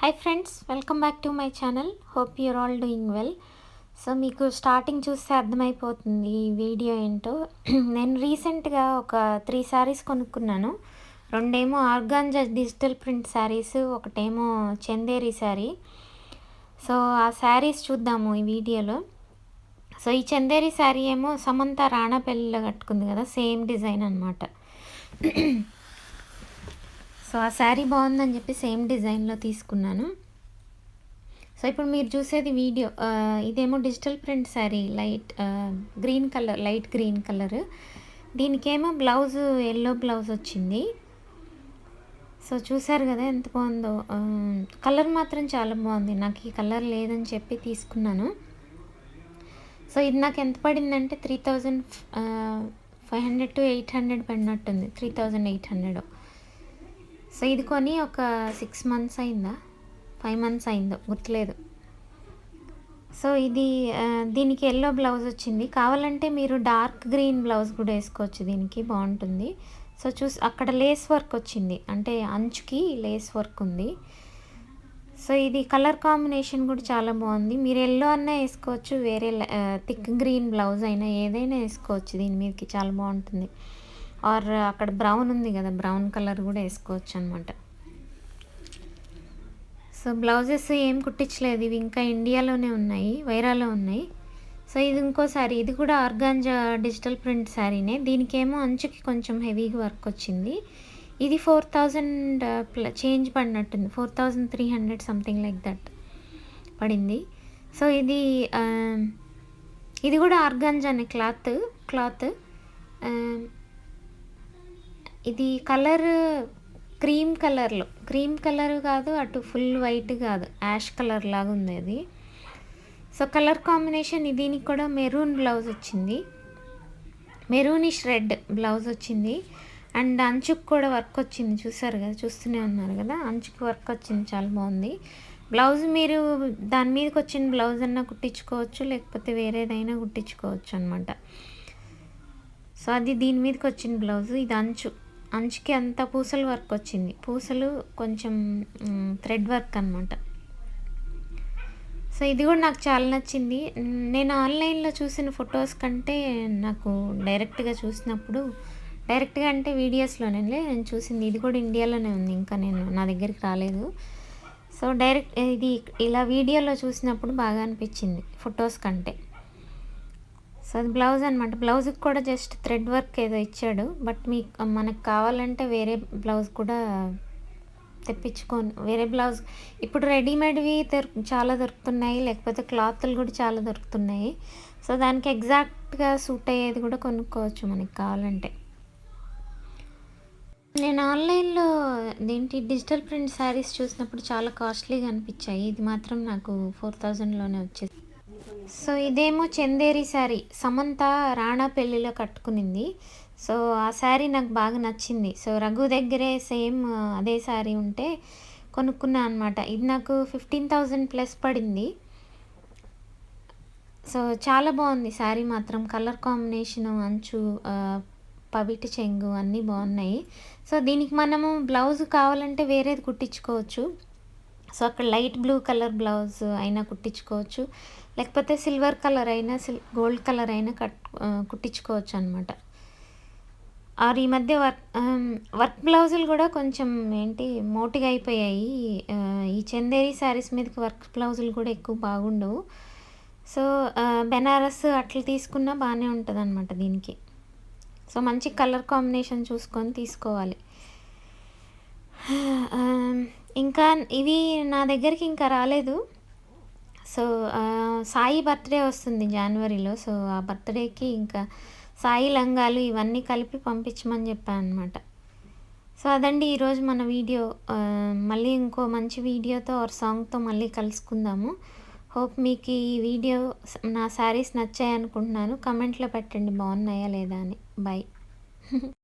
Hi friends welcome back to my channel hope your all doing well so మీకు starting చూస్తే అర్థమైపోతుంది ఈ video ఏంటో. నేను రీసెంట్గా ఒక త్రీ శారీస్ కొనుక్కున్నాను. రెండేమో ఆర్గాంజా డిజిటల్ ప్రింట్ శారీస్ ఒకటేమో చందేరి శారీ సో ఆ శారీస్ చూద్దాము ఈ వీడియోలో సో ఈ చందేరి శారీ ఏమో సమంత రాణా పెళ్ళిలో కట్టుకుంది కదా సేమ్ డిజైన్ అనమాట సో ఆ శారీ బాగుందని చెప్పి సేమ్ డిజైన్లో తీసుకున్నాను. సో ఇప్పుడు మీరు చూసేది వీడియో ఇదేమో digital print sari light green colour light green colour. దీనికేమో blouse yellow blouse వచ్చింది. సో చూసారు కదా ఎంత బాగుందో. కలర్ మాత్రం చాలా బాగుంది. నాకు ఈ కలర్ లేదని చెప్పి తీసుకున్నాను. సో ఇది నాకు ఎంత పడిందంటే three thousand five hundred to eight hundred పడినట్టుంది. Three thousand eight hundred. So ఇది కొని ఒక సిక్స్ మంత్స్ అయిందా? ఫైవ్ మంత్స్ అయిందో? గుర్తులేదు. సో ఇది దీనికి ఎల్లో బ్లౌజ్ వచ్చింది. కావాలంటే మీరు డార్క్ గ్రీన్ బ్లౌజ్ కూడా వేసుకోవచ్చు దీనికి బాగుంటుంది. సో చూసి అక్కడ లేస్ వర్క్ వచ్చింది. అంటే అంచుకి లేస్ వర్క్ ఉంది. సో ఇది కలర్ కాంబినేషన్ కూడా చాలా బాగుంది. మీరు ఎల్లో అన్నా వేసుకోవచ్చు వేరే థిక్ గ్రీన్ బ్లౌజ్ అయినా ఏదైనా వేసుకోవచ్చు. దీని మీదకి చాలా బాగుంటుంది. ఆర్ అక్కడ బ్రౌన్ ఉంది కదా బ్రౌన్ కలర్ కూడా వేసుకోవచ్చు అనమాట సో బ్లౌజెస్ ఏం కుట్టించలేదు ఇవి ఇంకా ఇండియాలోనే ఉన్నాయి వైరాలో ఉన్నాయి. సో ఇది ఇంకోసారి ఇది కూడా ఆర్గాంజా డిజిటల్ ప్రింట్ శారీనే. దీనికేమో అంచుకి కొంచెం హెవీగా వర్క్ వచ్చింది. ఇది four thousand change పడినట్టుంది four thousand three hundred something like that పడింది. సో ఇది ఇది కూడా ఆర్గాంజానే క్లాత్ క్లాత్. ఇది కలర్ క్రీమ్ కలర్లో. క్రీమ్ కలర్ కాదు అటు ఫుల్ వైట్ కాదు. యాష్ కలర్ లాగా ఉంది అది. సో కలర్ కాంబినేషన్ దీనికి కూడా మెరూన్ బ్లౌజ్ వచ్చింది. మెరూనిష్ రెడ్ బ్లౌజ్ వచ్చింది. అండ్ అంచుకు కూడా వర్క్ వచ్చింది. చూసారు కదా చూస్తూనే ఉన్నారు కదా అంచుకు వర్క్ వచ్చింది. చాలా బాగుంది. బ్లౌజ్ మీరు దాని మీదకి వచ్చిన బ్లౌజ్ అన్నా కుట్టించుకోవచ్చు లేకపోతే వేరేదైనా కుట్టించుకోవచ్చు అనమాట సో అది దీని మీదకి వచ్చిన బ్లౌజ్. ఇది అంచు. అంచుకి అంత పూసలు వర్క్ వచ్చింది. పూసలు కొంచెం థ్రెడ్ వర్క్ అనమాట సో ఇది కూడా నాకు చాలా నచ్చింది. నేను ఆన్లైన్లో చూసిన ఫొటోస్ కంటే నాకు డైరెక్ట్గా చూసినప్పుడు డైరెక్ట్గా అంటే వీడియోస్లోనే నేను చూసింది. ఇది కూడా ఇండియాలోనే ఉంది. ఇంకా నేను నా దగ్గరికి రాలేదు. సో డైరెక్ట్ ఇది ఇలా వీడియోలో చూసినప్పుడు బాగా అనిపించింది ఫొటోస్ కంటే. సో అది బ్లౌజ్ అనమాట బ్లౌజ్కి కూడా జస్ట్ థ్రెడ్ వర్క్ ఏదో ఇచ్చాడు. బట్ మీకు మనకు కావాలంటే వేరే బ్లౌజ్ కూడా తెప్పించుకొని. వేరే బ్లౌజ్ ఇప్పుడు రెడీమేడ్వి దొరు చాలా దొరుకుతున్నాయి. లేకపోతే క్లాత్లు కూడా చాలా దొరుకుతున్నాయి. సో దానికి ఎగ్జాక్ట్గా సూట్ అయ్యేది కూడా కొనుక్కోవచ్చు మనకి కావాలంటే. నేను ఆన్లైన్లో దేంటి డిజిటల్ ప్రింట్ శారీస్ చూసినప్పుడు చాలా కాస్ట్లీగా అనిపించాయి. ఇది మాత్రం నాకు ఫోర్ థౌజండ్లోనే వచ్చేసి సో ఇదేమో చందేరి శారీ సమంత రాణా పెళ్ళిలో కట్టుకునింది. సో ఆ శారీ నాకు బాగా నచ్చింది. సో రఘు దగ్గరే సేమ్ అదే శారీ ఉంటే కొనుక్కున్నా అనమాట ఇది నాకు ఫిఫ్టీన్ థౌజండ్ ప్లస్ పడింది. సో చాలా బాగుంది శారీ మాత్రం. కలర్ కాంబినేషన్ అంచు పవిటి చెంగు అన్నీ బాగున్నాయి. సో దీనికి మనము బ్లౌజ్ కావాలంటే వేరేది కుట్టించుకోవచ్చు. సో అక్కడ లైట్ బ్లూ కలర్ బ్లౌజ్ అయినా కుట్టించుకోవచ్చు. లేకపోతే సిల్వర్ కలర్ అయినా సిల్ గోల్డ్ కలర్ అయినా కట్ కుట్టించుకోవచ్చు అనమాట ఆర్ ఈ మధ్య వర్క్ వర్క్ బ్లౌజులు కూడా కొంచెం ఏంటి మోటిగా అయిపోయాయి. ఈ చందేరి శారీస్ మీదకి వర్క్ బ్లౌజులు కూడా ఎక్కువ బాగుండవు. సో బెనారస్ అట్లా తీసుకున్నా బాగానే ఉంటుంది అనమాట దీనికి. సో మంచి కలర్ కాంబినేషన్ చూసుకొని తీసుకోవాలి. ఇంకా ఇవి నా దగ్గరికి ఇంకా రాలేదు. సో సాయి బర్త్డే వస్తుంది జనవరిలో. సో ఆ బర్త్డేకి ఇంకా సాయి లంగాలు ఇవన్నీ కలిపి పంపించమని చెప్పాను అనమాట సో అదండి ఈరోజు మన వీడియో. మళ్ళీ ఇంకో మంచి వీడియోతో ఆర్ సాంగ్తో మళ్ళీ కలుసుకుందాము. హోప్ మీకు ఈ వీడియో నా శారీస్ నచ్చాయి అనుకుంటున్నాను కమెంట్లో పెట్టండి బాగున్నాయా లేదా అని. బాయ్